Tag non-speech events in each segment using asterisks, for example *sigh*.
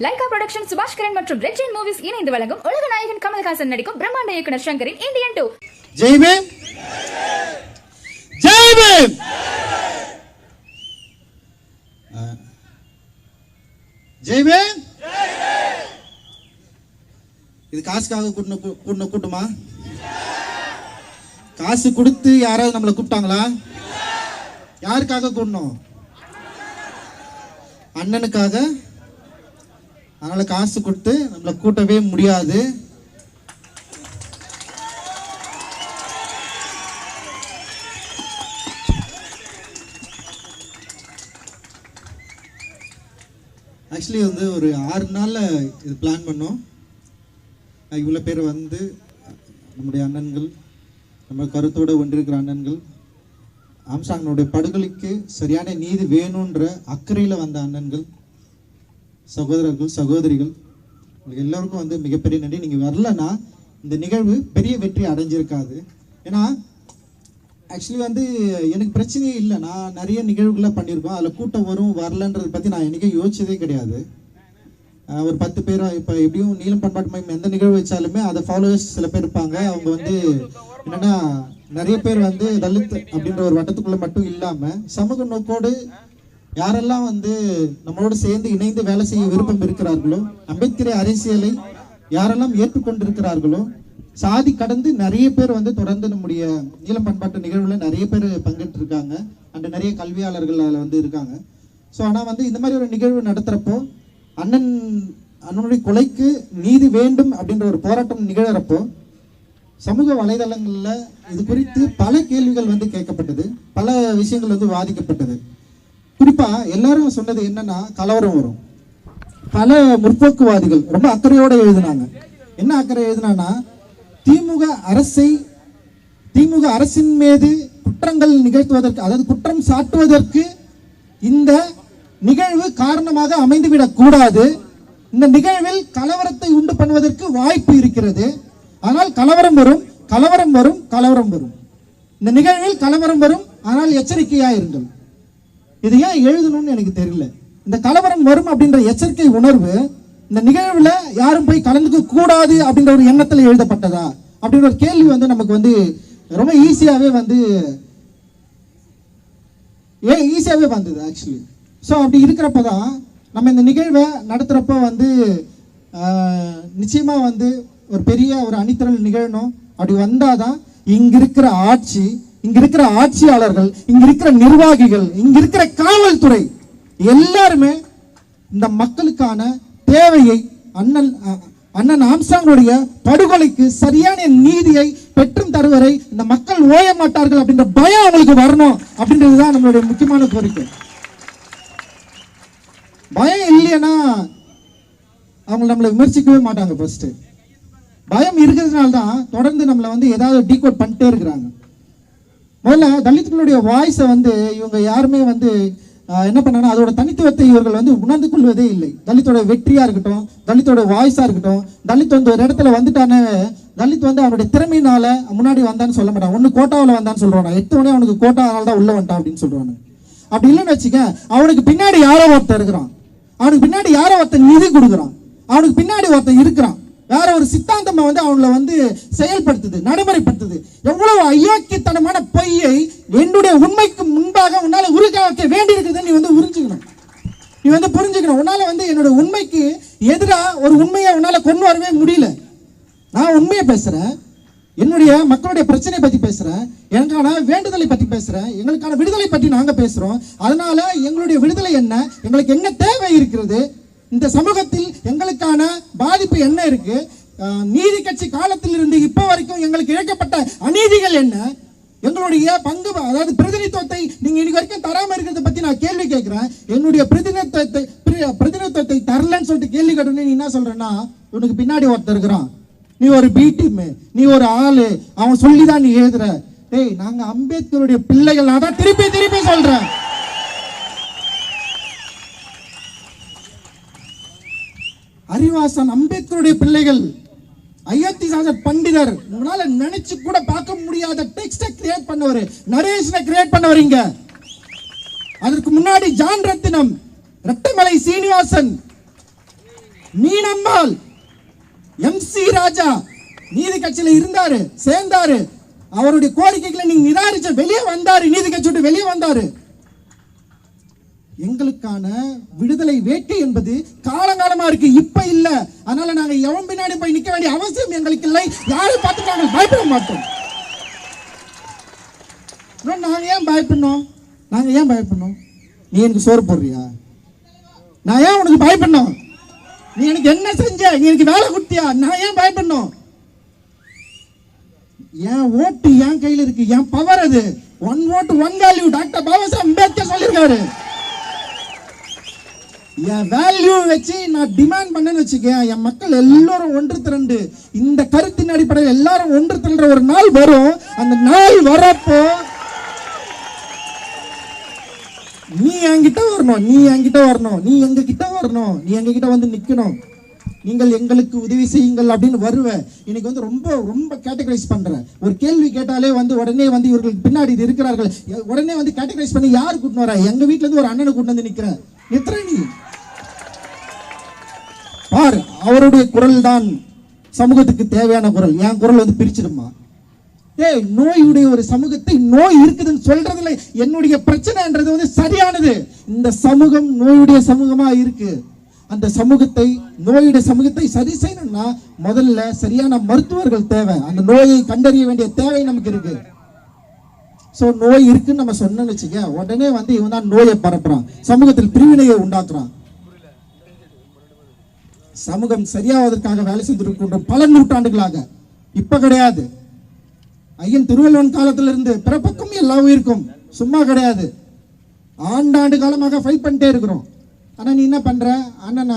Lyca production சுபாஷ் கிரண் மற்றும் red Jain movies இணைந்து வழங்கும் உலக நாயகன் கமல்ஹாசன் நடிக்கும் பிரம்மாண்ட இயக்குனர் சங்கரின் இந்தியன் டூ ஜெய் பீம்! ஜெய் பீம்! ஜெய் பீம்! இது காசுக்காக கூட்டின கூட்டின கூட்டமா? காசு கொடுத்து யாராவது நம்மளை கூப்பிட்டாங்களா? யாருக்காக கூட்டணும் அண்ணனுக்காக? அதனால காசு கொடுத்து நம்மளை கூட்டவே முடியாது. ஆக்சுவலி வந்து ஒரு ஆறு நாளில் இது பிளான் பண்ணோம். இவ்வளோ பேர் வந்து நம்முடைய அண்ணன்கள் நம்ம கருத்தோடு ஒன்றிருக்கிற அண்ணன்கள் ஆம்சாங்கனுடைய படுகொலைக்கு சரியான நீதி வேணுன்ற அக்கறையில் வந்த அண்ணன்கள் சகோதரர்கள் சகோதரிகள் உங்களுக்கு எல்லோருக்கும் வந்து மிகப்பெரிய நன்றி. நீங்கள் வரலன்னா இந்த நிகழ்வு பெரிய வெற்றி அடைஞ்சிருக்காது. ஏன்னா ஆக்சுவலி வந்து எனக்கு பிரச்சனையே இல்லை. நான் நிறைய நிகழ்வுகளை பண்ணியிருக்கோம். அதில் கூட்டம் வரும் வரலன்றதை பற்றி நான் என்றைக்கும் யோசிச்சதே கிடையாது. ஒரு பத்து பேரும் இப்போ எப்படியும் நீளம் பண்பாட்டு மையம் எந்த நிகழ்வு வச்சாலுமே அதை ஃபாலோவர்ஸ் சில பேர் இருப்பாங்க. அவங்க வந்து என்னன்னா நிறைய பேர் வந்து தலித் அப்படின்ற ஒரு வட்டத்துக்குள்ளே மட்டும் இல்லாமல் சமூக நோக்கோடு யாரெல்லாம் வந்து நம்மளோடு சேர்ந்து இணைந்து வேலை செய்ய விருப்பம் இருக்கிறார்களோ அம்பேத்கர் அரசியலை யாரெல்லாம் ஏற்றுக்கொண்டிருக்கிறார்களோ சாதி கடந்து நிறைய பேர் வந்து தொடர்ந்து நம்முடைய நீளம் பண்பாட்டு நிகழ்வுல நிறைய பேர் பங்கேற்று இருக்காங்க அண்ட் நிறைய கல்வியாளர்கள் அதில் வந்து இருக்காங்க. ஸோ ஆனால் வந்து இந்த மாதிரி ஒரு நிகழ்வு நடத்துகிறப்போ அண்ணன் அண்ணனுடைய கொலைக்கு நீதி வேண்டும் அப்படின்ற ஒரு போராட்டம் நிகழறப்போ சமூக வலைதளங்களில் இது குறித்து பல கேள்விகள் வந்து கேட்கப்பட்டது. பல விஷயங்கள் வந்து வாதிக்கப்பட்டது. குறிப்பா எல்லாரும் சொன்னது என்னன்னா கலவரம் வரும். பல முற்போக்குவாதிகள் ரொம்ப அக்கறையோட எழுதினாங்க. என்ன அக்கறை எழுதினான்னா திமுக அரசை திமுக அரசின் மீது குற்றங்கள் நிகழ்த்துவதற்கு அதாவது குற்றம் சாட்டுவதற்கு இந்த நிகழ்வு காரணமாக அமைந்துவிடக் கூடாது. இந்த நிகழ்வில் கலவரத்தை உண்டு பண்ணுவதற்கு வாய்ப்பு இருக்கிறது. ஆனால் கலவரம் வரும் கலவரம் வரும் கலவரம் வரும். இந்த நிகழ்வில் கலவரம் வரும் ஆனால் எச்சரிக்கையாக இருங்கள் இது ஏன் எழுதணும்னு எனக்கு தெரியல. இந்த கலவரம் வரும் அப்படின்ற எச்சரிக்கை உணர்வு இந்த நிகழ்வுல யாரும் போய் கலந்துக்க கூடாது அப்படின்ற ஒரு எண்ணத்தில் எழுதப்பட்டதா? அப்படின்ற ஒரு கேள்வி வந்து நமக்கு வந்து ரொம்ப ஈஸியாகவே வந்து ஏன் ஈஸியாகவே வந்தது ஆக்சுவலி ஸோ அப்படி இருக்கிறப்ப தான் நம்ம இந்த நிகழ்வை நடத்துகிறப்போ வந்து நிச்சயமாக வந்து ஒரு பெரிய ஒரு அணித்திரல் நிகழணும். அப்படி வந்தால் தான் இங்கே இருக்கிற ஆட்சி இங்க இருக்கிற ஆட்சியாளர்கள் இங்க இருக்கிற நிர்வாகிகள் இங்க இருக்கிற காவல்துறை எல்லாருமே இந்த மக்களுக்கான தேவையை அண்ணன் அண்ணன் ஆம்சாங்களுடைய படுகொலைக்கு சரியான நீதியை பெற்றும் தருவரை இந்த மக்கள் ஓய மாட்டார்கள் அப்படின்ற பயம் அவங்களுக்கு வரணும் அப்படின்றது தான் நம்மளுடைய முக்கியமான கோரிக்கை. பயம் இல்லைன்னா அவங்க நம்மளை விமர்சிக்கவே மாட்டாங்க ஃபர்ஸ்ட் பயம் இருக்கிறதுனால தான் தொடர்ந்து நம்மளை வந்து ஏதாவது டீகோட் பண்ணிட்டே இருக்கிறாங்க. முதல்ல தலித்களுடைய வாய்ஸை வந்து இவங்க யாருமே வந்து என்ன பண்ணாங்கன்னா அதோட தனித்துவத்தை இவர்கள் வந்து உணர்ந்து கொள்வதே இல்லை. தலித்தோட வெற்றியாக இருக்கட்டும் தலித்தோட வாய்ஸாக இருக்கட்டும் தலித் வந்து ஒரு இடத்துல வந்துட்டானே தலித் வந்து அவனுடைய திறமையினால முன்னாடி வந்தான்னு சொல்ல மாட்டான். ஒன்று கோட்டாவில் வந்தான்னு சொல்கிறான் எட்டு மணி அவனுக்கு கோட்டா அதனால தான் உள்ள வந்துட்டான் அப்படின்னு சொல்றாங்க அப்படி இல்லைன்னு வச்சுக்க அவனுக்கு பின்னாடி யாரோ ஒருத்தன் இருக்கிறான். அவனுக்கு பின்னாடி யாரோ ஒருத்தன் நிதி கொடுக்குறான். அவனுக்கு பின்னாடி ஒருத்தன் இருக்கிறான். வேற ஒரு சித்தாந்தம் வந்து அவங்கள வந்து செயல்படுத்துது நடைமுறைப்படுத்துது. எவ்வளவு அயோக்கியத்தனமான பொய்யை என்னுடைய உண்மைக்கு முன்பாக உன்னால உருக்க வைக்க வேண்டி இருக்குதுன்னு நீ வந்து உறிஞ்சுக்கணும். நீ வந்து புரிஞ்சுக்கணும். உன்னால வந்து என்னோட உண்மைக்கு எதிராக ஒரு உண்மையை உன்னால கொண்டு வரவே முடியல. நான் உண்மையை பேசுறேன். என்னுடைய மக்களுடைய பிரச்சனை பத்தி பேசுறேன். எனக்கான வேண்டுதலை பத்தி பேசுறேன். எங்களுக்கான விடுதலை பற்றி நாங்க பேசுறோம். அதனால எங்களுடைய விடுதலை என்ன? எங்களுக்கு என்ன தேவை இருக்கிறது? இந்த சமூகத்தில் எங்களுக்கான பாதிப்பு என்ன இருக்கு? நீதி கட்சி காலத்திலிருந்து இப்போ வரைக்கும் எங்களுக்கு இழைக்கப்பட்ட அநீதிகள் என்ன? எங்களுடைய பங்கு அதாவது பிரதிநிதித்துவத்தை நீங்க இன்னைக்கு வரைக்கும் தராம இருக்கிறத பத்தி நான் கேள்வி கேட்கிறேன். என்னுடைய பிரதிநிதித்துவத்தை பிரதிநிதித்துவத்தை தரலன்னு சொல்லிட்டு கேள்வி கேட்டோன்னே நீ என்ன சொல்றேன்னா உனக்கு பின்னாடி ஒருத்தர் இருக்கிறான். நீ ஒரு பி டீம் நீ ஒரு ஆளு அவன் சொல்லி தான் நீ எழுதுற. டேய் நாங்க அம்பேத்கருடைய பிள்ளைகள் நான் தான் திருப்பி திருப்பி சொல்றேன். அறிவாசன் அம்பேத்கருடைய பிள்ளைகள் அயோத்தி சாகர் பண்டிதர் உங்களால நினைச்சு கூட பார்க்க முடியாத டெக்ஸ்டை கிரியேட் பண்ணவர் நரேஷனை கிரியேட் பண்ணவர் இங்க. அதற்கு முன்னாடி John Rathinam Rettamalai Srinivasan Meenammal M C Raja நீதி கட்சியில இருந்தாரு சேர்ந்தாரு. அவருடைய கோரிக்கைகளை நீங்க நிராகரிச்ச வெளியே வந்தாரு நீதி கட்சி விட்டு வெளியே வந்தாரு. எங்களுக்கான விடுதலை வேட்கை என்பது காலங்காலமா இருக்கு. இப்ப இல்ல. அதனால நாங்க எவன் பின்னாடி போய் நிக்க வேண்டிய அவசியம் எங்களுக்கு இல்லை. யாரும் பார்த்து நாங்கள் பயப்பட மாட்டோம். நாங்க ஏன் பயப்படணும்? நாங்க ஏன் பயப்படணும்? நீ எனக்கு சோறு போடுறியா? நான் ஏன் உனக்கு பயப்படணும்? நீ எனக்கு என்ன செஞ்ச? நீ எனக்கு வேலை கொடுத்தியா? நான் ஏன் பயப்படணும்? என் ஓட்டு என் கையில் இருக்கு. என் பவர் அது. ஒன் ஓட்டு one value doctor Baba Saheb Ambedkar சொல்லியிருக்காரு. என் வேல்யூ வச்சு நான் டிமாண்ட் பண்ணேன்னு வச்சுக்கேன் என் மக்கள் எல்லாரும் ஒன்று திரண்டு இந்த கருத்தின் அடிப்படையில் எல்லாரும் ஒன்று திரண்ட ஒரு நாள் வரும். அந்த நாள் வரப்போ நீ என்கிட்ட வரணும் நீ என்கிட்ட வரணும் நீ எங்க கிட்ட வரணும் நீ எங்க கிட்ட வந்து நிக்கணும். நீங்கள் எங்களுக்கு உதவி செய்யுங்கள் அப்படின்னு வருவேன். இன்னைக்கு வந்து ரொம்ப ரொம்ப கேட்டகரைஸ் பண்றேன். ஒரு கேள்வி கேட்டாலே வந்து உடனே வந்து இவர்களுக்கு பின்னாடி இது இருக்கிறார்கள். உடனே வந்து கேட்டகரைஸ் பண்ணி யார் கூட்டின்னு வர? எங்க வீட்டுல இருந்து ஒரு அண்ணனை கூட்டு வந்து நிக்கிறேன். நித்ரணி நீ. பார் அவருடைய குரல் தான் சமூகத்துக்கு தேவையான குரல். என் குரல் வந்து பிரிச்சிடுமா ஏய் நோயுடைய ஒரு சமூகத்தை நோய் இருக்குதுன்னு சொல்றதுல என்னுடைய பிரச்சனைன்றது வந்து சரியானது. இந்த சமூகம் நோயுடைய சமூகமா இருக்கு. அந்த சமூகத்தை நோயுடைய சமூகத்தை சரி செய்யணும்னா முதல்ல சரியான மருத்துவர்கள் தேவை. அந்த நோயை கண்டறிய வேண்டிய தேவை நமக்கு இருக்கு. ஸோ நோய் இருக்குன்னு நம்ம சொன்னோம்னு வச்சுக்க உடனே வந்து இவன் தான் நோயை பரப்புறான். சமூகத்தில் பிரிவினையை உண்டாக்குறான். சமூகம் சரியாவதற்காக வேலை செஞ்சிருக்கின்றோம் பல நூற்றாண்டுகளாக. இப்ப கிடையாது. ஐயன் திருவள்ளுவன் காலத்திலிருந்து பிறப்புக்கும் எல்லா உயிருக்கும். சும்மா கிடையாது. ஆண்டாண்டு காலமாக ஃபைட் பண்ணிட்டே இருக்கிறோம். ஆனால் நீ என்ன பண்ற? அண்ணன்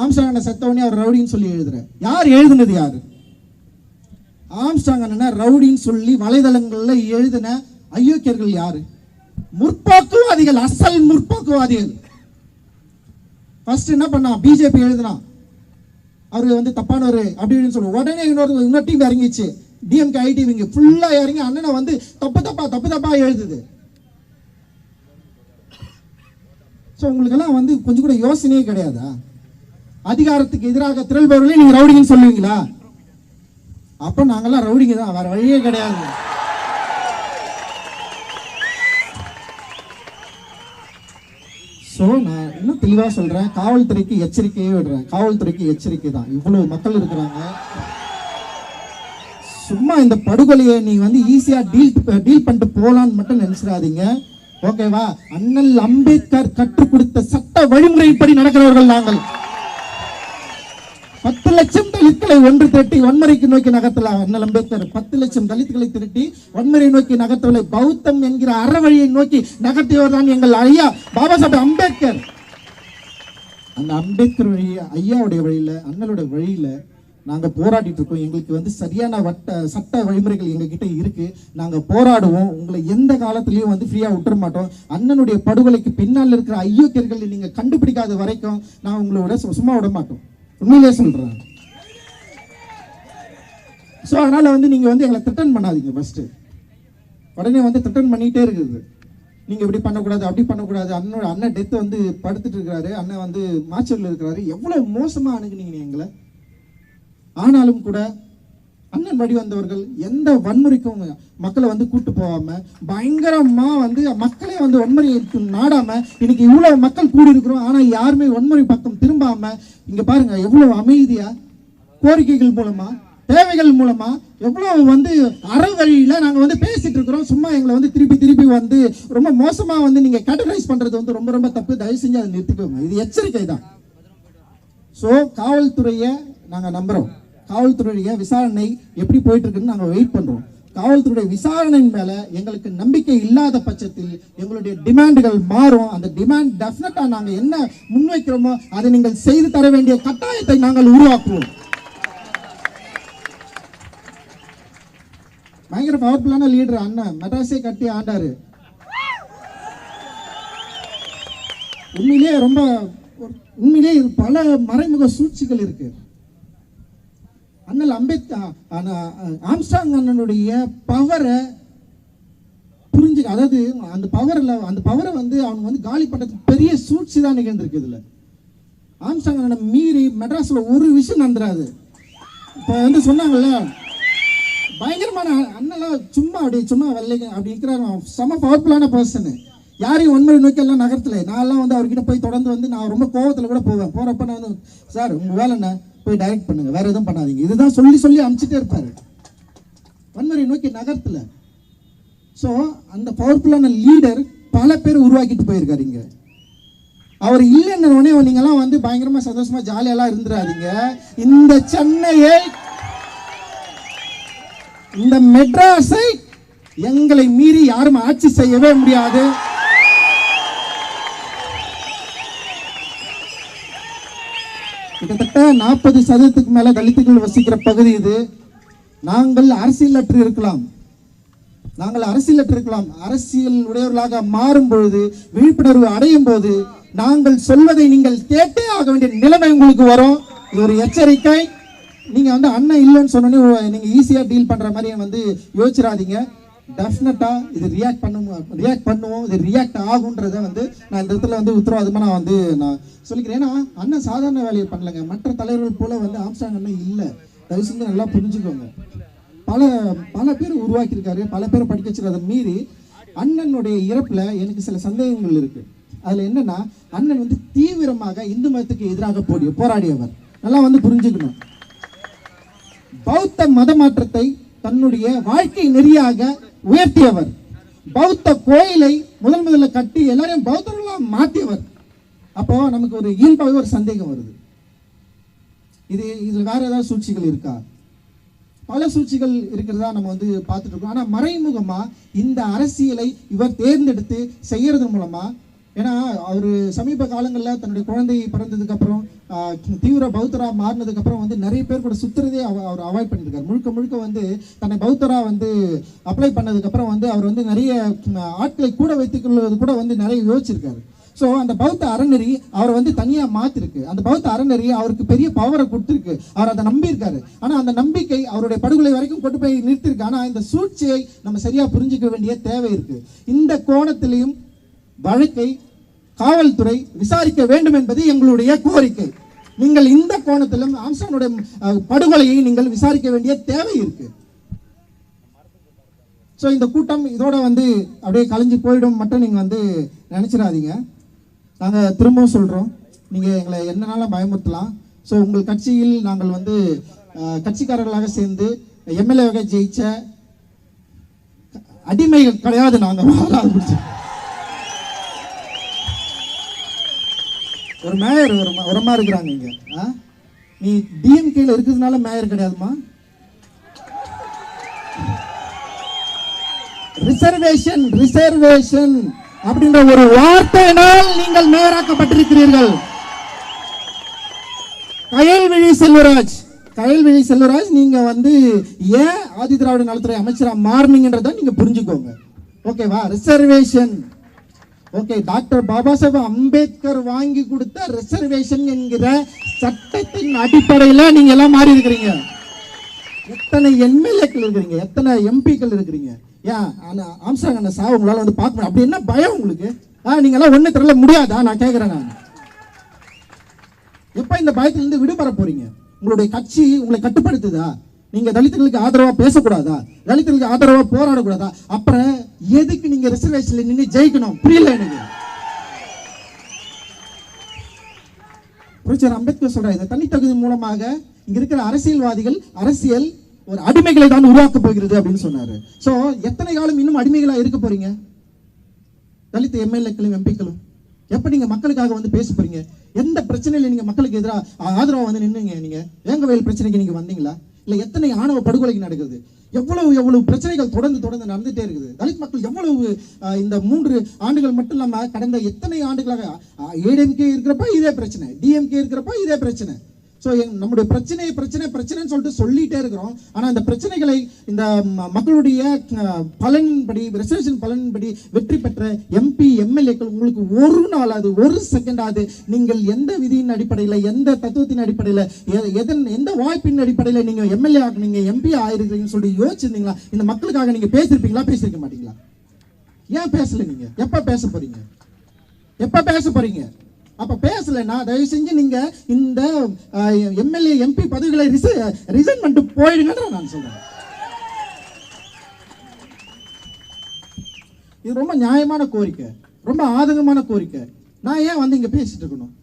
ஆம்ஸ்டாங் அண்ணன் செத்தவனே அவர் ரவுடின்னு சொல்லி எழுதுற யார் எழுதுனது யார்? ஆம்ஸ்டாங் அண்ணனை ரவுடின்னு சொல்லி வலைதளங்களில் எழுதின அயோக்கியர்கள் யார்? முற்போக்குவாதிகள் அசல் முற்போக்குவாதிகள். ஃபர்ஸ்ட் என்ன பண்ணான்? பிஜேபி எழுதினான். அவர் வந்து தப்பானவர் அப்படின்னு சொல்லுவோம் உடனே இன்னொரு இன்னொரு டீம் இறங்கிச்சு. டிஎம்கே ஐடி இவங்க ஃபுல்லாக இறங்கி அண்ணனை வந்து தப்பு தப்பா தப்பு தப்பா எழுதுது. ஸோ உங்களுக்கெல்லாம் வந்து கொஞ்சம் கூட யோசனையே கிடையாதா? அதிகாரத்துக்கு எதிராக திரள்பவர்களே நீங்கள் ரவுடிங்கன்னு சொல்லுவீங்களா? அப்போ நாங்கள்லாம் ரவுடிங்க தான் வேறு வழியே கிடையாது. ஸோ நான் இன்னும் தெளிவாக சொல்கிறேன் காவல்துறைக்கு எச்சரிக்கையே விடுறேன். காவல்துறைக்கு எச்சரிக்கை தான். இவ்வளோ மக்கள் இருக்கிறாங்க. சும்மா இந்த படுகொலையை நீங்கள் வந்து ஈஸியாக டீல் டீல் பண்ணிட்டு போகலான்னு மட்டும் நினச்சிடாதீங்க. ஓகேவா? அண்ணல் அம்பேத்கர் கற்றுக் கொடுத்த சட்ட வழிமுறைப்படி நடக்கிறவர்கள் நாங்கள். பத்து லட்சம் தலித்களை ஒன்று திரட்டி வன்முறைக்கு நோக்கி நகர்த்தலாம் அண்ணல் அம்பேத்கர்? பத்து லட்சம் தலித்களை திரட்டி வன்முறை நோக்கி நகர்த்தவில்லை பௌத்தம் என்கிற அறவழியை நோக்கி நகர்த்தியவர் தான் எங்கள் ஐயா பாபா சாஹேப் அம்பேத்கர். அந்த அம்பேத்கர் வழி ஐயாவுடைய வழியில அண்ணலுடைய வழியில நாங்கள் போராடிட்டு இருக்கோம். எங்களுக்கு வந்து சரியான வட்ட சட்ட வழிமுறைகள் எங்ககிட்ட இருக்கு. நாங்கள் போராடுவோம். உங்களை எந்த காலத்திலையும் வந்து ஃப்ரீயாக விட்டுற மாட்டோம். அண்ணனுடைய படுகொலைக்கு பின்னால் இருக்கிற ஐயோக்கியர்களை நீங்கள் கண்டுபிடிக்காத வரைக்கும் நான் உங்களோட சு- சும்மா விட மாட்டோம். உண்மையிலே சொல்கிறேன் ஸோ அதனால் வந்து நீங்கள் வந்து எங்களை த்ரிட்டன் பண்ணாதீங்க ஃபஸ்ட்டு உடனே வந்து த்ரிட்டன் பண்ணிகிட்டே இருக்குது. நீங்கள் இப்படி பண்ணக்கூடாது அப்படி பண்ணக்கூடாது. அண்ணனோட அண்ணன் டெத்து வந்து படுத்துட்டு இருக்கிறாரு அண்ணன் வந்து மாச்சரில் இருக்கிறாரு. எவ்வளோ மோசமாக அணுகுனீங்க எங்களை? ஆனாலும் கூட அண்ணன் வழி வந்தவர்கள் எந்த வன்முறைக்கும் மக்களை வந்து கூட்டு போகாம பயங்கரமா வந்து மக்களே வந்து வன்முறைக்கு நாடாம இன்னைக்கு இவ்வளவு மக்கள் கூடி இருக்கிறோம் ஆனா யாருமே வன்முறை பக்கம் திரும்பாம இங்க பாருங்க எவ்வளவு அமைதியா கோரிக்கைகள் மூலமா தேவைகள் மூலமா எவ்வளவு வந்து அற வழியில நாங்க வந்து பேசிட்டு இருக்கிறோம். சும்மா எங்களை வந்து திருப்பி திருப்பி வந்து ரொம்ப மோசமா வந்து நீங்க கேட்டகரைஸ் பண்றது வந்து ரொம்ப ரொம்ப தப்பு. தயவு செஞ்சு அதை நிறுத்திக்கோங்க. இது எச்சரிக்கை தான். ஸோ காவல்துறையை நாங்கள் நம்புகிறோம் காவல்துறையுடைய விசாரணை எப்படி போயிட்டு இருக்குன்னு நாங்கள் வெயிட் பண்ணுறோம் காவல்துறையுடைய விசாரணையின் மேலே எங்களுக்கு நம்பிக்கை இல்லாத பட்சத்தில் எங்களுடைய டிமாண்டுகள் மாறும். அந்த டிமாண்ட் டெஃபினட்டாக நாங்கள் என்ன முன்வைக்கிறோமோ அதை நீங்கள் செய்து தர வேண்டிய கட்டாயத்தை நாங்கள் உருவாக்குவோம். பயங்கர பவர்ஃபுல்லான லீடர் அண்ணன் மெட்ராஸே கட்டி ஆண்டாரு. உண்மையிலேயே ரொம்ப உண்மையிலேயே பல மறைமுக சூழ்ச்சிகள் இருக்கு. அண்ணல் அம்பேத் ஆம்ஸ்டாங் அண்ணனுடைய பவரை புரிஞ்சு அதாவது அந்த பவரில் அந்த பவரை வந்து அவங்க வந்து காலி பண்ணுறதுக்கு பெரிய சூழ்ச்சி தான் நிகழ்ந்திருக்கு இதில். ஆம்ஸ்டாங் அண்ணனை மீறி மெட்ராஸில் ஒரு விஷயம் நடந்துடாது. இப்போ வந்து சொன்னாங்கல்ல பயங்கரமான அண்ணெல்லாம் சும்மா அப்படி சும்மா வெள்ளைங்க அப்படி இருக்கிறாரு. செம பவர்ஃபுல்லான பர்சனு யாரையும் ஒன்மொழி நோக்கி எல்லாம் நான்லாம் வந்து அவர்கிட்ட போய் தொடர்ந்து வந்து நான் ரொம்ப கோவத்தில் கூட போவேன். போகிறப்ப நான் வந்து சார் உங்கள் வேலை என்ன? போய் டைரக்ட் பண்ணுங்க. வேற எதுவும் பண்ணாதீங்க. இதுதான் சொல்லி சொல்லி அனுப்பிச்சிட்டே இருப்பாரு. வன்முறை நோக்கி நகரத்துல. ஸோ அந்த பவர்ஃபுல்லான லீடர் பல பேர் உருவாக்கிட்டு போயிருக்காரு இங்க. அவர் இல்லைன்னு உடனே நீங்கெல்லாம் வந்து பயங்கரமா சந்தோஷமா ஜாலியெல்லாம் இருந்துடாதீங்க இந்த சென்னையை இந்த மெட்ராஸை எங்களை மீறி யாரும் ஆட்சி செய்யவே முடியாது. கிட்டத்தட்ட நாற்பது சதவீதத்துக்கு மேல தலித்துகள் வசிக்கிற பகுதி இது. நாங்கள் அரசியலற்று இருக்கலாம் நாங்கள் அரசியலற்று இருக்கலாம் அரசியல் உடையவர்களாக மாறும் பொழுது விழிப்புணர்வு அடையும் போது நாங்கள் சொல்வதை நீங்கள் கேட்டே ஆக வேண்டிய நிலைமை உங்களுக்கு வரும். இது ஒரு எச்சரிக்கை. நீங்க வந்து அண்ணன் இல்லைன்னு சொன்னோன்னே நீங்க ஈஸியா டீல் பண்ற மாதிரி வந்து யோசிச்சிடாதீங்க. டெஃபினட்டாக இது ரியாக்ட் பண்ணுவோம் ரியாக்ட் பண்ணுவோம் இது ரியாக்ட் ஆகுன்றத வந்து நான் இந்த இடத்துல வந்து உத்தரவாதமாக நான் வந்து நான் சொல்லிக்கிறேன். ஏன்னா அண்ணன் சாதாரண வேலையை பண்ணலங்க. மற்ற தலைவர்கள் போல வந்து ஆம்ஸ்டாங் அண்ணன் இல்லை. தயவு செஞ்சு நல்லா புரிஞ்சுக்கோங்க. பல பல பேர் உருவாக்கியிருக்காரு. பல பேர் படிக்க வச்சிருக்கிறத மீறி அண்ணனுடைய இறப்பில் எனக்கு சில சந்தேகங்கள் இருக்குது அதில் என்னென்னா அண்ணன் வந்து தீவிரமாக இந்து மதத்துக்கு எதிராக போடிய போராடியவர். நல்லா வந்து புரிஞ்சுக்கணும். பௌத்த மத மாற்றத்தை தன்னுடைய வாழ்க்கை நெறியாக உயர்த்தியவர். பௌத்த கோயிலை முதல் முதல்ல கட்டி எல்லாரையும் பௌத்தர்களாக மாற்றியவர். அப்போ நமக்கு ஒரு இயல்பாகவே ஒரு சந்தேகம் வருது. இது இதில் வேற ஏதாவது சூழ்ச்சிகள் இருக்கா? பல சூழ்ச்சிகள் இருக்கிறதா நம்ம வந்து பார்த்துட்டு இருக்கோம். ஆனா மறைமுகமா இந்த அரசியலை இவர் தேர்ந்தெடுத்து செய்யறது மூலமா ஏன்னா அவர் சமீப காலங்களில் தன்னுடைய குழந்தை பிறந்ததுக்கு அப்புறம் தீவிர பௌத்தரா மாறினதுக்கப்புறம் வந்து நிறைய பேர் கூட சுற்றுறதே அவ- அவர் அவாய்ட் பண்ணியிருக்காரு. முழுக்க முழுக்க வந்து தன்னை பௌத்தராக வந்து அப்ளை பண்ணதுக்கப்புறம் வந்து அவர் வந்து நிறைய ஆட்களை கூட வைத்துக்கொள்வது கூட வந்து நிறைய யோசிச்சிருக்காரு. ஸோ அந்த பௌத்த அறநெறி அவரை வந்து தனியாக மாற்றிருக்கு அந்த பௌத்த அறநெறி அவருக்கு பெரிய பவரை கொடுத்துருக்கு. அவர் அதை நம்பியிருக்காரு. ஆனால் அந்த நம்பிக்கை அவருடைய படுகொலை வரைக்கும் கொண்டு போய் நிறுத்திருக்கு ஆனால் இந்த சூழ்ச்சியை நம்ம சரியாக புரிஞ்சுக்க வேண்டிய தேவை இருக்குது இந்த கோணத்திலையும் வழக்கை காவல்துறை விசாரிக்க வேண்டும் என்பது எங்களுடைய கோரிக்கை. நீங்கள் இந்த கோணத்திலும் ஆம்சானுடைய படுகொலையை நீங்கள் விசாரிக்க வேண்டிய தேவை இருக்கு. ஸோ இந்த கூட்டம் இதோட வந்து அப்படியே கலைஞ்சு போயிடும் மட்டும் நீங்கள் வந்து நினச்சிடாதீங்க. நாங்கள் திரும்பவும் சொல்கிறோம் நீங்கள் எங்களை என்னனாலும் பயமுறுத்தலாம். ஸோ உங்கள் கட்சியில் நாங்கள் வந்து கட்சிக்காரர்களாக சேர்ந்து எம்எல்ஏவாக ஜெயிச்ச அடிமைகள் கிடையாது நாங்கள் வாழாது *laughs* பிடிச்சி ஒரு மேயர் ஒரு உரமா இருக்கிறாங்க இங்க. ஆ? நீ டிஎம்கேல இருக்கிறதுனால மேயர் கிடையாதுமா? ரிசர்வேஷன் ரிசர்வேஷன் அப்படின்ற ஒரு வார்த்தையினால் நீங்கள் மேயராக்கப்பட்டிருக்கிறீர்கள். கயல்விழி செல்வராஜ் கயல்விழி செல்வராஜ் நீங்க வந்து ஏன் ஆதி திராவிட நலத்துறை அமைச்சராக மாறினீங்கன்றத நீங்க புரிஞ்சுக்கோங்க. ஓகேவா reservation okay doctor Baba Saheb Ambedkar வாங்கி கொடுத்த ரிசர்வேஷன் என்கிற சட்டத்தின் அடிப்படையில் நீங்க எல்லாம் மாறி இருக்கிறீங்க. எத்தனை எம்எல்ஏக்கள் இருக்கிறீங்க? எத்தனை எம்பிக்கள் இருக்கிறீங்க? ஏன் ஆனா ஆம்சாங் அண்ணன் சா உங்களால வந்து பார்க்க முடியும் அப்படி என்ன பயம் உங்களுக்கு? ஆ நீங்க எல்லாம் ஒண்ணு தெரியல முடியாதா? நான் கேட்கிறேன் நான். எப்ப இந்த பயத்துல இருந்து விடுபட போறீங்க? உங்களுடைய கட்சி உங்களை கட்டுப்படுத்துதா? நீங்க தலித்துகளுக்கு ஆதரவா பேசக்கூடாதா? தலித்துகளுக்கு ஆதரவா போராடக்கூடாதா? அப்புறம் எதுக்கு நீங்க ரிசர்வேஷன்ல நின்று ஜெயிக்கணும்? புரியல எனக்கு. புரட்சியாளர் அம்பேத்கர் சொல்ற இந்த தனித்தகுதி மூலமாக இங்க இருக்கிற அரசியல்வாதிகள் அரசியல் ஒரு அடிமைகளை தான் உருவாக்க போகிறது அப்படின்னு சொன்னாரு. சோ எத்தனை காலம் இன்னும் அடிமைகளா இருக்க போறீங்க? தலித் எம்எல்ஏக்களும் எம்பிக்களும். எப்ப நீங்க மக்களுக்காக வந்து பேச போறீங்க? எந்த பிரச்சனையில நீங்க மக்களுக்கு எதிராக ஆதரவா வந்து நின்னுங்க நீங்க? வேங்கவேல் பிரச்சனைக்கு நீங்க வந்தீங்களா? இல்ல எத்தனை ஆணவ படுகொலைக்கு நடக்குது? எவ்வளவு எவ்வளவு பிரச்சனைகள் தொடர்ந்து தொடர்ந்து நடந்துட்டே இருக்குது. தலித் மக்கள் எவ்வளவு இந்த மூன்று ஆண்டுகள் மட்டும் இல்லாமல் கடந்த எத்தனை ஆண்டுகளாக ஏடிஎம்கே இருக்கிறப்ப இதே பிரச்சனை டிஎம்கே இருக்கிறப்ப இதே பிரச்சனை. ஸோ நம்முடைய பிரச்சனை பிரச்சனை பிரச்சனைன்னு சொல்லிட்டு சொல்லிட்டே இருக்கிறோம். ஆனால் அந்த பிரச்சனைகளை இந்த ம- மக்களுடைய பலன்படி பலனின்படி பலன்படி வெற்றி பெற்ற எம்பி எம்எல்ஏக்கள் உங்களுக்கு ஒரு நாளாவது ஒரு செகண்டாவது நீங்கள் எந்த விதியின் அடிப்படையில் எந்த தத்துவத்தின் அடிப்படையில் எதன் எந்த வாய்ப்பின் அடிப்படையில் நீங்கள் எம்எல்ஏ ஆகுனீங்க எம்பி ஆயிருக்கிறீங்கன்னு சொல்லி யோசிச்சிருந்தீங்களா? இந்த மக்களுக்காக நீங்கள் பேசியிருப்பீங்களா பேசியிருக்க மாட்டீங்களா? ஏன் பேசல நீங்கள் எப்போ பேச போகிறீங்க எப்போ பேச போறீங்க? அப்போ பேசலைன்னா தயவு செஞ்சு நீங்கள் இந்த எம்எல்ஏ எம்பி பதவிகளை ரிசைன் பண்ணிட்டு போயிடுங்கன்னு நான் சொல்கிறேன் இது ரொம்ப நியாயமான கோரிக்கை. ரொம்ப ஆதங்கமான கோரிக்கை. நான் ஏன் வந்து இங்கே பேசிட்டு இருக்கணும்?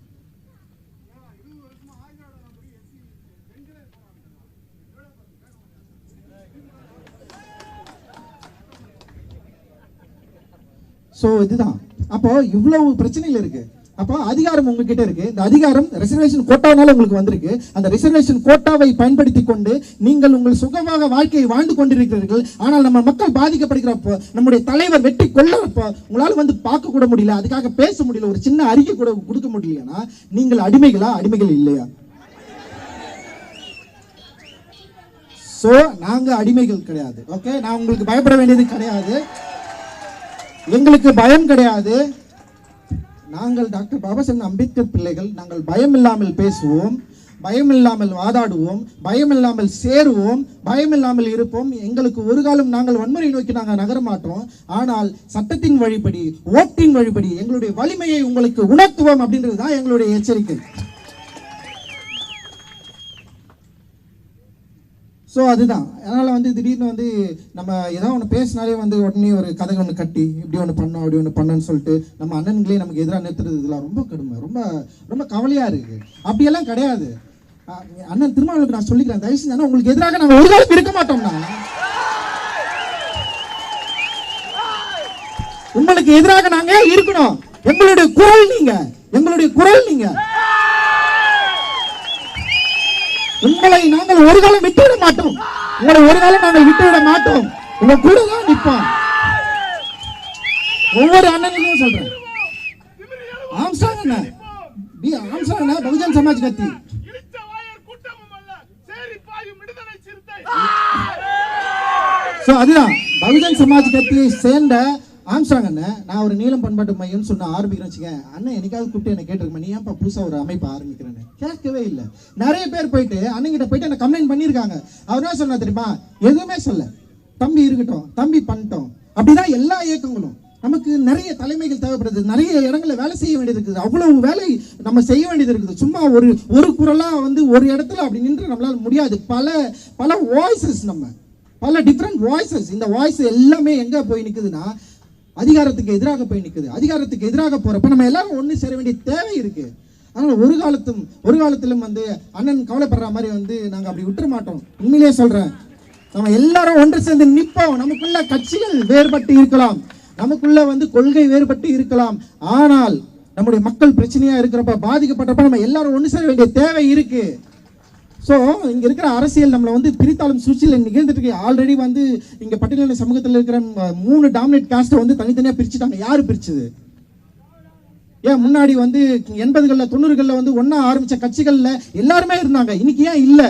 ஸோ இதுதான். அப்போ இவ்வளவு பிரச்சனைகள் இருக்கு. அப்போ அதிகாரம் உங்ககிட்ட இருக்கு. இந்த அதிகாரம் ரிசர்வேஷன் கோட்டானால உங்களுக்கு வந்திருக்கு. அந்த ரிசர்வேஷன் கோட்டாவை பயன்படுத்தி கொண்டு நீங்கள் உங்கள் சுகமாக வாழ்க்கையை வாழ்ந்து கொண்டிருக்கிறீர்கள். ஆனால் நம்ம மக்கள் பாதிக்கப்படுகிறப்போ நம்முடைய தலைவர் வெட்டி கொள்ளப்போ உங்களால் வந்து பார்க்க கூட முடியல. அதுக்காக பேச முடியல. ஒரு சின்ன அறிக்கை கூட கொடுக்க முடியலன்னா நீங்கள் அடிமைகளா? அடிமைகள் இல்லையா? ஸோ நாங்க அடிமைகள் கிடையாது. ஓகே நான் உங்களுக்கு பயப்பட வேண்டியது கிடையாது. எங்களுக்கு பயம் கிடையாது. நாங்கள் டாக்டர் பாபாசாஹேப் அம்பேத்கர் பிள்ளைகள் நாங்கள் பயமில்லாமல் பேசுவோம் பயமில்லாமல் வாதாடுவோம் பயமில்லாமல் சேருவோம் பயமில்லாமல் இருப்போம். எங்களுக்கு ஒரு காலம் நாங்கள் வன்முறை நோக்கி நாங்கள் நகர மாட்டோம். ஆனால் சட்டத்தின் வழிப்படி ஓட்டின் வழிப்படி எங்களுடைய வலிமையை உங்களுக்கு உணர்த்துவோம் அப்படின்றது தான் எங்களுடைய எச்சரிக்கை. ஸோ அதுதான். அதனால் வந்து திடீர்னு வந்து நம்ம ஏதாவது ஒன்று பேசினாலே வந்து உடனே ஒரு கதை ஒன்று கட்டி இப்படி ஒன்று பண்ணோம் அப்படி ஒன்று பண்ணோன்னு சொல்லிட்டு நம்ம அண்ணன்களே நமக்கு எதிராக நிறுத்துறது இதெல்லாம் ரொம்ப கடுமை. ரொம்ப ரொம்ப கவலையாக இருக்குது அப்படியெல்லாம் கிடையாது. அண்ணன் திருமாவளுக்கு நான் சொல்லிக்கிறேன். தயவு செஞ்சு உங்களுக்கு எதிராக நாங்கள் ஒரு காலத்துக்கு இருக்க மாட்டோம்னா உங்களுக்கு எதிராக நாங்க இருக்கணும். எங்களுடைய குரல் நீங்க. எங்களுடைய குரல் நீங்க. உங்களை நாங்கள் ஒரு காலம் விட்டுவிட மாட்டோம். உங்களை ஒரு காலம் நாங்கள் விட்டுவிட மாட்டோம். உங்க கூட தான் நிற்போம். ஒவ்வொரு அண்ணனுக்கும் சொல்றேன். ஆம்ஸ்டாங் அண்ணா பி ஆம்ஸ்டாங் அண்ணா பகுஜன் சமாஜ் கத்தி அதுதான். பகுஜன் சமாஜ் கட்சியை சேர்ந்த ஆம்ஸ்டாங் அண்ணன் நான் ஒரு நீளம் பண்பாட்டு மையம்னு சொன்ன ஆரம்பிக்கிறேன் வச்சுக்க அண்ணன் என்னைக்காவது கூப்பிட்டு என்ன கேட்டிருக்கேன். நீ ஏன்ப்பா புதுசாக ஒரு அமைப்பு ஆரம்பிக்கிறேன்னு கேட்கவே இல்லை. நிறைய பேர் போயிட்டு அண்ணங்கிட்ட போயிட்டு என்ன கம்ப்ளைண்ட் பண்ணியிருக்காங்க. அவர் என்ன சொன்னா தெரியுமா? எதுவுமே சொல்ல தம்பி இருக்கட்டும் தம்பி பண்ணிட்டோம். அப்படிதான் எல்லா இயக்கங்களும். நமக்கு நிறைய தலைமைகள் தேவைப்படுது. நிறைய இடங்களில் வேலை செய்ய வேண்டியது இருக்குது. அவ்வளவு வேலை நம்ம செய்ய வேண்டியது இருக்குது. சும்மா ஒரு ஒரு குரலாக வந்து ஒரு இடத்துல அப்படி நின்று நம்மளால் முடியாது. பல பல வாய்ஸஸ் நம்ம. பல டிஃப்ரெண்ட் வாய்ஸஸ் இந்த வாய்ஸ் எல்லாமே எங்கே போய் நிற்குதுன்னா அதிகாரத்துக்கு எதிராக போய் நிற்குது அதிகாரத்துக்கு எதிராக போகிறப்ப நம்ம எல்லாரும் ஒண்ணு சேர வேண்டிய தேவை இருக்கு. அதனால ஒரு காலத்தும் ஒரு காலத்திலும் வந்து அண்ணன் கவலைப்படுற மாதிரி வந்து நாங்க அப்படி விட்டுற மாட்டோம். உண்மையிலேயே சொல்றேன். நம்ம எல்லாரும் ஒன்று சேர்ந்து நிற்போம் நமக்குள்ள கட்சிகள் வேறுபட்டு இருக்கலாம். நமக்குள்ள வந்து கொள்கை வேறுபட்டு இருக்கலாம். ஆனால் நம்முடைய மக்கள் பிரச்சனையா இருக்கிறப்ப பாதிக்கப்பட்டப்ப நம்ம எல்லாரும் ஒன்று சேர வேண்டிய தேவை இருக்கு. ஸோ இங்க இருக்கிற அரசியல் நம்மளை வந்து பிரித்தாளும் சூழ்ச்சியில் நிகழ்ந்துட்டு இருக்கு. ஆல்ரெடி வந்து இங்க பட்டியலின சமூகத்தில் இருக்கிற மூணு டாமினேட் காஸ்ட்டை வந்து தனித்தனியா பிரிச்சுட்டாங்க. யாரு பிரிச்சது? ஏன் முன்னாடி வந்து எண்பதுகள்ல தொண்ணூறுகள்ல வந்து ஒண்ணா ஆரம்பிச்ச கட்சிகள்ல எல்லாருமே இருந்தாங்க. இன்னைக்கு ஏன் இல்ல?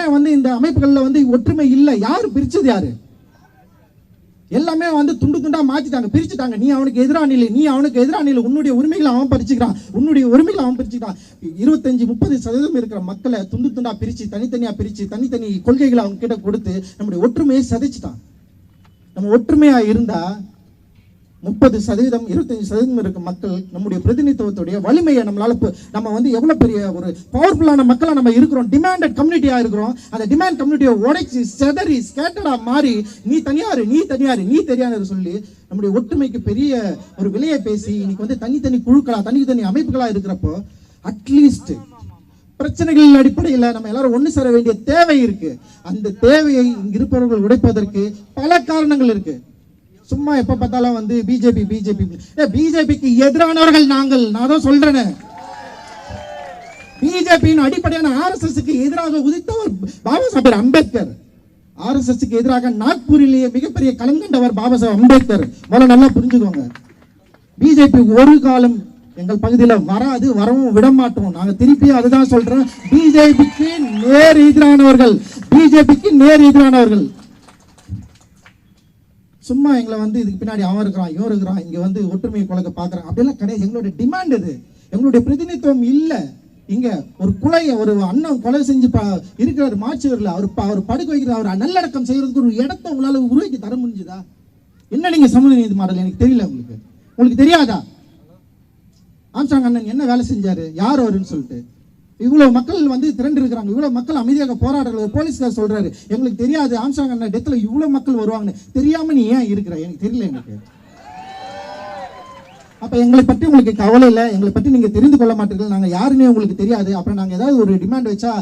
ஏன் வந்து இந்த அமைப்புகள்ல வந்து ஒற்றுமை இல்ல? யாரு பிரிச்சது யாரு? எல்லாமே வந்து துண்டு துண்டா மாத்திட்டாங்க பிரிச்சுட்டாங்க. நீ அவனுக்கு எதிரான இல்லை நீ அவனுக்கு எதிரான நிலை. உன்னுடைய உரிமைகளை அவன் பறிச்சுக்கிறான். உன்னுடைய உரிமைகளை அவன் பிரிச்சுக்கிறான் இருபத்தஞ்சு முப்பது சதவீதம் இருக்கிற மக்களை துண்டு துண்டா பிரிச்சு தனித்தனியா பிரிச்சு தனித்தனி கொள்கைகளை அவங்க கிட்ட கொடுத்து நம்முடைய ஒற்றுமையை சதைச்சுட்டான். நம்ம ஒற்றுமையா இருந்தா முப்பது சதவீதம் இருபத்தஞ்சு சதவீதம் இருக்க மக்கள் நம்முடைய பிரதிநிதித்துவத்துடைய வலிமையை நம்மளால நம்ம வந்து எவ்வளவு பெரிய ஒரு பவர்ஃபுல்லான மக்களாக நம்ம இருக்கிறோம். டிமாண்டட் கம்யூனிட்டியாக இருக்கிறோம். அந்த டிமாண்ட் கம்யூனிட்டியை உடைச்சி செதறி ஸ்கேட்டடாக மாறி நீ தனியார் நீ தனியார் நீ தெரியாரு சொல்லி நம்முடைய ஒற்றுமைக்கு பெரிய ஒரு விலையை பேசி இன்னைக்கு வந்து தனித்தனி குழுக்களாக தனித்தனி அமைப்புகளாக இருக்கிறப்போ அட்லீஸ்ட் பிரச்சனைகளின் அடிப்படையில் நம்ம எல்லாரும் ஒன்று சேர வேண்டிய தேவை இருக்கு. அந்த தேவையை இங்க இருப்பவர்கள் உடைப்பதற்கு பல காரணங்கள் இருக்குது சும்மா எப்ப பார்த்தாலும் வந்து பிஜேபி பிஜேபி பிஜேபிக்கு எதிரானவர்கள் நாங்கள். நான் தான் சொல்றேனே. பிஜேபியின் அடிப்படையான ஆர்எஸ்எஸ்க்கு எதிராக உதித்தவர் பாபா சாஹேப் அம்பேத்கர். ஆர்எஸ்எஸ்க்கு எதிராக நாக்பூரிலேயே மிகப்பெரிய கலங்கண்டவர் பாபா சாஹேப் அம்பேத்கர். முதல்ல நல்லா புரிஞ்சுக்கோங்க. பிஜேபி ஒரு காலம் எங்கள் பகுதியில் வராது வரவும் விட மாட்டோம் நாங்க திருப்பி அதுதான் சொல்றோம். பிஜேபிக்கு நேர் எதிரானவர்கள். பிஜேபிக்கு நேர் எதிரானவர்கள். சும்மா எங்களை வந்து இதுக்கு பின்னாடி அவன் இருக்கிறான் இவன் இருக்கிறான் இங்கே வந்து ஒற்றுமையை குலைக்க பார்க்குறான். அப்படிலாம் கிடையாது. எங்களுடைய டிமாண்ட் இது. எங்களுடைய பிரதிநிதித்துவம் இல்லை. இங்கே ஒரு குலைய ஒரு அண்ணன் கொலை செஞ்சு ப இருக்கிறார் மாச்சுவரில் அவர் ப- அவர் படுக்க வைக்கிறார். அவர் நல்லடக்கம் செய்கிறதுக்கு ஒரு இடத்த உங்களால் உருவாக்கி தர முடிஞ்சுதா? என்ன நீங்கள் சமூக நீதி மாடல்? எனக்கு தெரியல உங்களுக்கு. உங்களுக்கு தெரியாதா? ஆம்சாங் அண்ணன் என்ன வேலை செஞ்சார்? யார் அவருன்னு சொல்லிட்டு. இவ்வளவு மக்கள் வந்து திரண்டு இருக்கிறாங்க இவ்வளவு மக்கள் அமைதியாக போராடுறது போலீஸ்கார் சொல்றாரு எங்களுக்கு தெரியாது ஆம்சாங் அண்ணா டெத்தில் இவ்வளவு மக்கள் வருவாங்கன்னு. தெரியாம நீ ஏன் இருக்கிற? எனக்கு தெரியல எனக்கு. அப்ப எங்களை பற்றி உங்களுக்கு கவலை இல்லை. எங்களை பற்றி நீங்க தெரிந்து கொள்ள மாட்டீர்கள். நாங்க யாருன்னே உங்களுக்கு தெரியாது. அப்புறம் நாங்க ஏதாவது ஒரு டிமாண்ட் வச்சா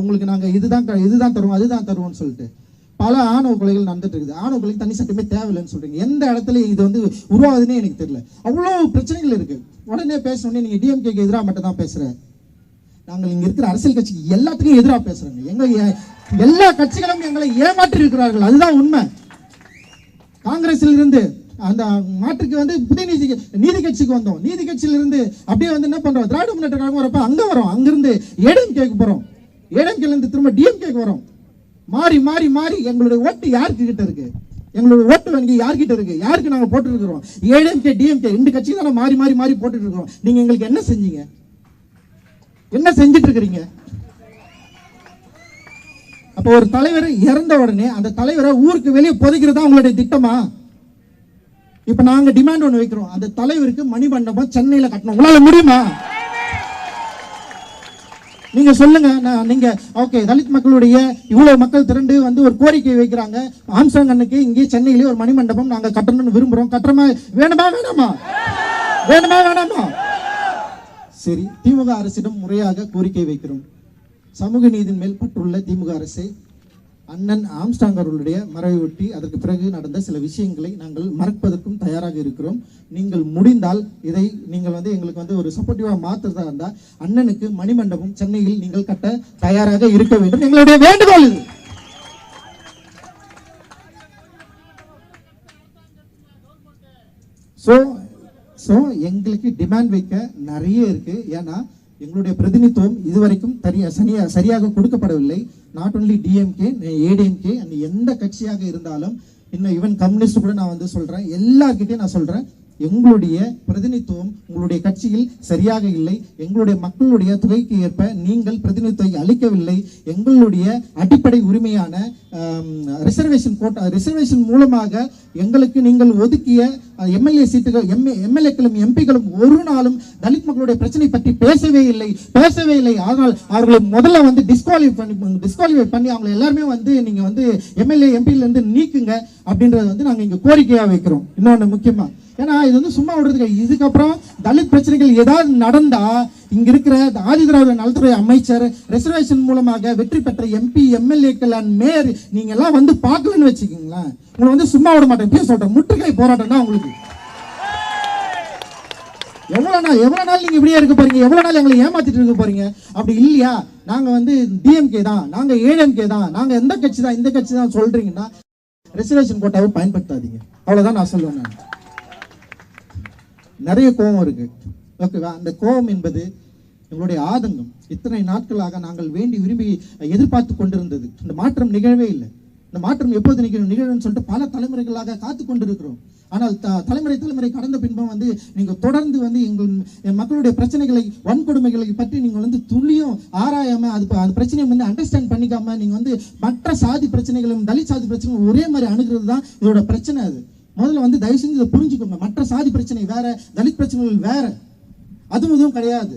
உங்களுக்கு நாங்க இதுதான் இதுதான் தருவோம் அதுதான் தருவோம்னு சொல்லிட்டு. பல ஆணவ கொலைகள் நடந்துட்டு இருக்குது ஆணவ கொலைக்கு தனி சட்டமே தேவையில்லைன்னு சொல்றீங்க. எந்த இடத்துல இது வந்து உருவாகுதுன்னே எனக்கு தெரியல. அவ்வளோ பிரச்சனைகள் இருக்கு. உடனே பேசணுன்னே நீங்க டிஎம்கேக்கு எதிராக மட்டும் தான் பேசுகிறேன் நாங்கள் இங்க இருக்கிற அரசியல் கட்சிக்கு எல்லாத்துக்கும் எதிராக பேசுறாங்க. எங்க எல்லா கட்சிகளும் எங்களை ஏமாற்றி இருக்கிறார்கள். அதுதான் உண்மை. காங்கிரஸில் இருந்து அந்த மாற்றுக்கு வந்து புதிய நீதி நீதி கட்சிக்கு வந்தோம். நீதி கட்சியில இருந்து அப்படியே வந்து என்ன பண்றோம்? திராவிட முன்னேற்ற கழகம் வரப்ப அங்க வரோம். அங்கிருந்து ஏடிஎம் கேக்கு போறோம். ஏடிஎம்கேல இருந்து திரும்ப டிஎம்கேக்கு வரோம். மாறி மாறி மாறி எங்களுடைய ஓட்டு யாருக்கு கிட்ட இருக்கு? எங்களுடைய ஓட்டு வங்கி யார்கிட்ட இருக்கு? யாருக்கு நாங்கள் போட்டுருக்கிறோம்? ஏடிஎம்கே டிஎம்கே ரெண்டு கட்சி தானே மாறி மாறி மாறி போட்டுட்டு இருக்கிறோம் நீங்க எங்களுக்கு என்ன செஞ்சீங்க? என்ன செஞ்சுட்டு இருக்கிறீங்க அப்போ ஒரு தலைவர் இறந்த உடனே அந்த தலைவரை ஊருக்கு வெளியே புதைக்கிறது தான் உங்களுடைய திட்டமா? இப்ப நாங்க டிமாண்ட் ஒண்ணு வைக்கிறோம். அந்த தலைவருக்கு மணிமண்டபம் சென்னையில கட்டணும். உங்களால முடியுமா? நீங்க சொல்லுங்க. நான் நீங்க ஓகே தலித் மக்களுடைய இவ்வளவு மக்கள் திரண்டு வந்து ஒரு கோரிக்கை வைக்கிறாங்க. ஆம்சாங் அன்னைக்கு இங்கே சென்னையிலே ஒரு மணிமண்டபம் நாங்க கட்டணும்னு விரும்புறோம். கட்டுறமா வேணுமா வேணாமா? வேணுமா வேணாமா? சரி திமுக அரசிடம் முறையாக கோரிக்கை வைக்கிறோம். சமூக நீதியின் மேல் பற்றுள்ள திமுக அரசை அண்ணன் ஆம்ஸ்டாங் அவர்களுடைய மறைவை ஒட்டி அதற்கு பிறகு நடந்த சில விஷயங்களை நாங்கள் மறப்பதற்கும் தயாராக இருக்கிறோம். நீங்கள் முடிந்தால் இதை நீங்கள் வந்து எங்களுக்கு வந்து ஒரு சப்போர்ட்டிவாக மாற்றுறதா இருந்தால் அண்ணனுக்கு மணிமண்டபம் சென்னையில் நீங்கள் கட்ட தயாராக இருக்க வேண்டும். எங்களுடைய வேண்டுகோள் இது ஸோ ஸோ எங்களுக்கு டிமாண்ட் வைக்க நிறைய இருக்கு. ஏன்னா எங்களுடைய பிரதிநிதித்துவம் இதுவரைக்கும் தனியா சரியா சரியாக கொடுக்கப்படவில்லை. நாட் ஒன்லி டிஎம்கே ஏடிஎம்கே அந்த எந்த கட்சியாக இருந்தாலும் இன்னும் ஈவன் கம்யூனிஸ்ட் கூட நான் வந்து சொல்றேன். எல்லார்கிட்டையும் நான் சொல்றேன். எங்களுடைய பிரதிநிதித்துவம் உங்களுடைய கட்சியில் சரியாக இல்லை எங்களுடைய மக்களுடைய தொகைக்கு ஏற்ப நீங்கள் பிரதிநிதித்துவம் அளிக்கவில்லை எங்களுடைய அடிப்படை உரிமையான ரிசர்வேஷன் கோட்டா ரிசர்வேஷன் மூலமாக எங்களுக்கு நீங்கள் ஒதுக்கிய எம்எல்ஏ சீட்டுகள் எம்ஏ எம்எல்ஏக்களும் எம்பிகளும் ஒரு நாளும் தலித் மக்களுடைய பிரச்சனை பற்றி பேசவே இல்லை பேசவே இல்லை. ஆனால் அவர்களை முதல்ல வந்து டிஸ்குவாலிஃபை பண்ணி டிஸ்குவாலிஃபை பண்ணி அவங்களை எல்லாருமே வந்து நீங்கள் வந்து எம்எல்ஏ எம்பியிலேருந்து நீக்குங்க அப்படின்றத வந்து நாங்கள் இங்கே கோரிக்கையாக வைக்கிறோம். இன்னொன்று முக்கியமா ஏன்னா இது வந்து சும்மா விடுறதுக்கு இதுக்கப்புறம் தலித் பிரச்சனைகள் ஏதாவது நடந்தா இங்க இருக்கிற ஆதி திராவிட நலத்துறை அமைச்சர் ரிசர்வேஷன் மூலமாக வெற்றி பெற்ற எம்பி எம்எல்ஏக்கள் அண்ட் மேயர் நீங்க எல்லாம் வந்து பார்க்கலன்னு வச்சுக்கீங்களேன். உங்களை வந்து சும்மா விட மாட்டேன். பேச சொல்றேன். முற்றுகை போராட்டம் தான் உங்களுக்கு. எவ்வளவு நாள் எவ்வளவு நாள் நீங்க இப்படியே இருக்க போறீங்க? எவ்வளவு நாள் எங்களை ஏமாத்திட்டு இருக்க போறீங்க? அப்படி இல்லையா? நாங்க வந்து டிஎம்கே தான். நாங்க ஏடிஎம்கே தான். நாங்க எந்த கட்சி தான் இந்த கட்சி தான் சொல்றீங்கன்னா ரிசர்வேஷன் கோட்டாவை பயன்படுத்தாதீங்க. அவ்வளவுதான் நான் சொல்லுவேன் நான். நிறைய கோபம் இருக்கு. ஓகேவா அந்த கோபம் என்பது எங்களுடைய ஆதங்கம். இத்தனை நாட்களாக நாங்கள் வேண்டி விரும்பி எதிர்பார்த்து கொண்டிருந்தது. இந்த மாற்றம் நிகழவே இல்லை. இந்த மாற்றம் எப்போது நிகழும் நிகழும்னு சொல்லிட்டு பல தலைமுறைகளாக காத்து கொண்டிருக்கிறோம். ஆனால் த- தலைமுறை தலைமுறை கடந்த பின்பும் வந்து நீங்கள் தொடர்ந்து வந்து எங்கள் மக்களுடைய பிரச்சனைகளை வன்கொடுமைகளை பற்றி நீங்கள் வந்து துல்லியம் ஆராயாமல் அது அந்த பிரச்சனையை வந்து அண்டர்ஸ்டாண்ட் பண்ணிக்காமல் நீங்கள் வந்து மற்ற சாதி பிரச்சனைகளும் தலித் சாதி பிரச்சனைகளும் ஒரே மாதிரி அணுகிறது தான் இதோட பிரச்சனை அது. முதல்ல வந்து தயவு செஞ்சு இதை புரிஞ்சுக்கோங்க. மற்ற சாதி பிரச்சனை வேற தலித் பிரச்சனைகள் வேற. அதுவும் இதுவும் கிடையாது.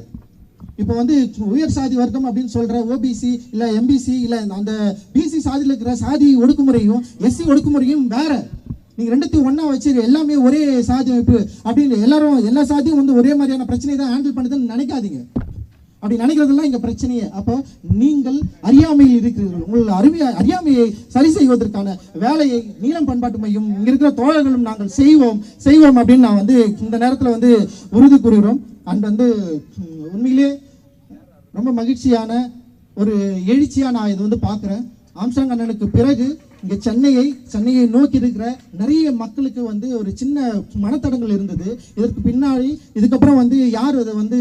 இப்போ வந்து உயர் சாதி வர்க்கம் அப்படின்னு சொல்ற ஓபிசி இல்லை எம்பிசி இல்லை அந்த பிசி சாதியில் இருக்கிற சாதி ஒடுக்குமுறையும் எஸ்சி ஒடுக்குமுறையும் வேற. நீங்கள் ரெண்டுத்தையும் ஒன்றா வச்சு எல்லாமே ஒரே சாதி அமைப்பு அப்படின்னு எல்லாரும் எல்லா சாதியும் வந்து ஒரே மாதிரியான பிரச்சனையை தான் ஹேண்டில் பண்ணுதுன்னு நினைக்காதீங்க. அப்படி நினைக்கிறதெல்லாம் எங்கள் பிரச்சனையே. அப்போ நீங்கள் அறியாமையில் இருக்கிறீர்கள். உங்கள் அறிவிய அறியாமையை சரி செய்வதற்கான வேலையை நீளம் பண்பாட்டு மையம் இங்கே இருக்கிற தோழர்களும் நாங்கள் செய்வோம் செய்வோம் அப்படின்னு நான் வந்து இந்த நேரத்தில் வந்து உறுதி கூறுகிறோம். அண்ட் வந்து உண்மையிலே ரொம்ப மகிழ்ச்சியான ஒரு எழுச்சியாக நான் இது வந்து பார்க்குறேன். ஆம்சாங் அண்ணனுக்கு பிறகு இங்கே சென்னையை சென்னையை நோக்கி இருக்கிற நிறைய மக்களுக்கு வந்து ஒரு சின்ன மனத்தடங்கள் இருந்தது. இதற்கு பின்னாடி இதுக்கப்புறம் வந்து யார் அதை வந்து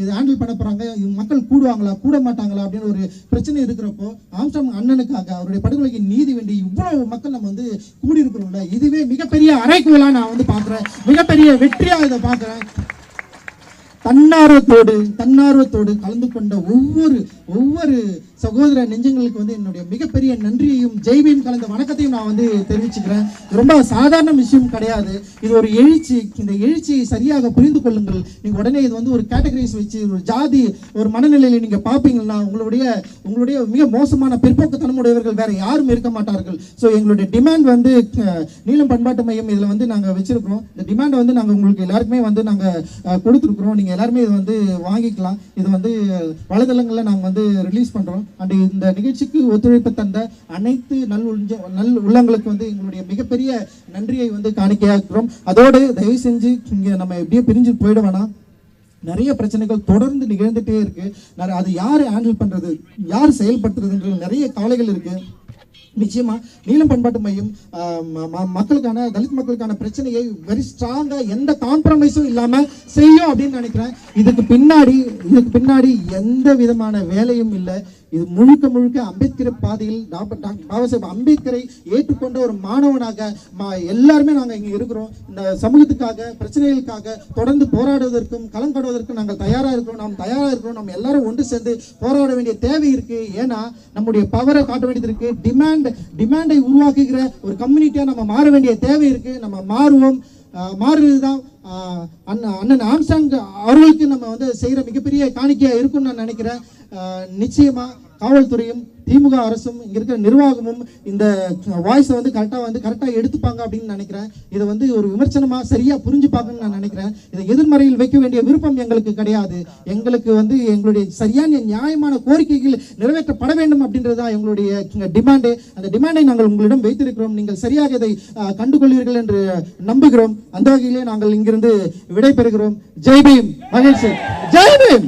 இதை ஹேண்டில் பண்ண போறாங்க? மக்கள் கூடுவாங்களா கூட மாட்டாங்களா அப்படின்னு ஒரு பிரச்சனை இருக்கிறப்போ ஆம்சாங் அண்ணனுக்காக அவருடைய படுகொலைக்கு நீதி வேண்டி இவ்வளவு மக்கள் நம்ம வந்து கூடியிருக்கிறோம்ல. இதுவே மிகப்பெரிய அரைக்குவலாக நான் வந்து பார்க்குறேன். மிகப்பெரிய வெற்றியாக இதை பார்க்குறேன். தன்னார்வத்தோடு தன்னார்வத்தோடு கலந்து கொண்ட ஒவ்வொரு ஒவ்வொரு சகோதர நெஞ்சங்களுக்கு வந்து என்னுடைய மிகப்பெரிய நன்றியையும் ஜெய்வியும் கலந்த வணக்கத்தையும் நான் வந்து தெரிவிச்சுக்கிறேன். ரொம்ப சாதாரண விஷயம் கிடையாது. இது ஒரு எழுச்சி இந்த எழுச்சியை சரியாக புரிந்து கொள்ளுங்கள். நீங்கள் உடனே இது வந்து ஒரு கேட்டகரிஸ் வச்சு ஒரு ஜாதி ஒரு மனநிலையில நீங்கள் பார்ப்பீங்கன்னா உங்களுடைய உங்களுடைய மிக மோசமான பிற்போக்குத்தனமுடையவர்கள் வேறு வேற யாரும் இருக்க மாட்டார்கள். ஸோ எங்களுடைய டிமாண்ட் வந்து நீளம் பண்பாட்டு மையம் இதில் வந்து நாங்கள் வச்சிருக்கிறோம். இந்த டிமாண்டை வந்து நாங்கள் உங்களுக்கு எல்லாருக்குமே வந்து நாங்கள் கொடுத்துருக்குறோம். நீங்கள் நீங்கள் எல்லாருமே இது வந்து வாங்கிக்கலாம். இது வந்து வலைதளங்களில் நாங்கள் வந்து ரிலீஸ் பண்ணுறோம் அண்ட் இந்த நிகழ்ச்சிக்கு ஒத்துழைப்பு தந்த அனைத்து நல் உள்ள நல் உள்ளங்களுக்கு வந்து எங்களுடைய மிகப்பெரிய நன்றியை வந்து காணிக்கையாக்குறோம். அதோடு தயவு செஞ்சு இங்கே நம்ம எப்படியே பிரிஞ்சு போயிட வேணாம். நிறைய பிரச்சனைகள் தொடர்ந்து நிகழ்ந்துட்டே இருக்குது அது யார் ஹேண்டில் பண்ணுறது யார் செயல்படுத்துறதுன்ற நிறைய கவலைகள் இருக்குது நிச்சயமா நீளம் பண்பாட்டு மையம் ஆஹ், மக்களுக்கான தலித் மக்களுக்கான பிரச்சனையை வெரி ஸ்ட்ராங்கா எந்த காம்ப்ரமைஸும் இல்லாம செய்யும் அப்படின்னு நினைக்கிறேன். இதுக்கு பின்னாடி இதுக்கு பின்னாடி எந்த விதமான வேலையும் இல்லை. இது முழுக்க முழுக்க அம்பேத்கர் பாதையில் டாக்டர் பாபா சாஹேப் அம்பேத்கரை ஏற்றுக்கொண்ட ஒரு மாணவனாக எல்லாருமே நாங்கள் இங்கே இருக்கிறோம். இந்த சமூகத்துக்காக பிரச்சனைகளுக்காக தொடர்ந்து போராடுவதற்கும் களம்பாடுவதற்கும் நாங்கள் தயாராக இருக்கிறோம். நாம் தயாராக இருக்கிறோம். நம்ம எல்லாரும் ஒன்று சேர்ந்து போராட வேண்டிய தேவை இருக்கு. ஏன்னா நம்முடைய பவரை காட்ட வேண்டியது இருக்கு. டிமாண்ட் டிமாண்டை உருவாக்குகிற ஒரு கம்யூனிட்டியாக நம்ம மாற வேண்டிய தேவை இருக்கு. நம்ம மாறுவோம். மாறுவது மாறுறது தான் அண்ணன் அண்ணன் ஆம்சாங் அவர்களுக்கு நம்ம வந்து செய்கிற மிகப்பெரிய காணிக்கையாக இருக்கும்னு நான் நினைக்கிறேன். நிச்சயமாக காவல்துறையும் திமுக அரசும் இங்கே இருக்கிற நிர்வாகமும் இந்த வாய்ஸை வந்து கரெக்டாக வந்து கரெக்டாக எடுத்துப்பாங்க அப்படின்னு நினைக்கிறேன். இதை வந்து ஒரு விமர்சனமா சரியா புரிஞ்சுப்பாங்கன்னு நான் நினைக்கிறேன். இதை எதிர்மறையில் வைக்க வேண்டிய விருப்பம் எங்களுக்கு கிடையாது. எங்களுக்கு வந்து எங்களுடைய சரியான நியாயமான கோரிக்கைகள் நிறைவேற்றப்பட வேண்டும் அப்படின்றதா எங்களுடைய டிமாண்டு அந்த டிமாண்டை நாங்கள் உங்களிடம் வைத்திருக்கிறோம். நீங்கள் சரியாக இதை கண்டுகொள்வீர்கள் என்று நம்புகிறோம். அந்த வகையிலே நாங்கள் இங்கிருந்து விடைபெறுகிறோம். ஜெய் பீம். மகிழ்ச்சி. ஜெய் பீம்.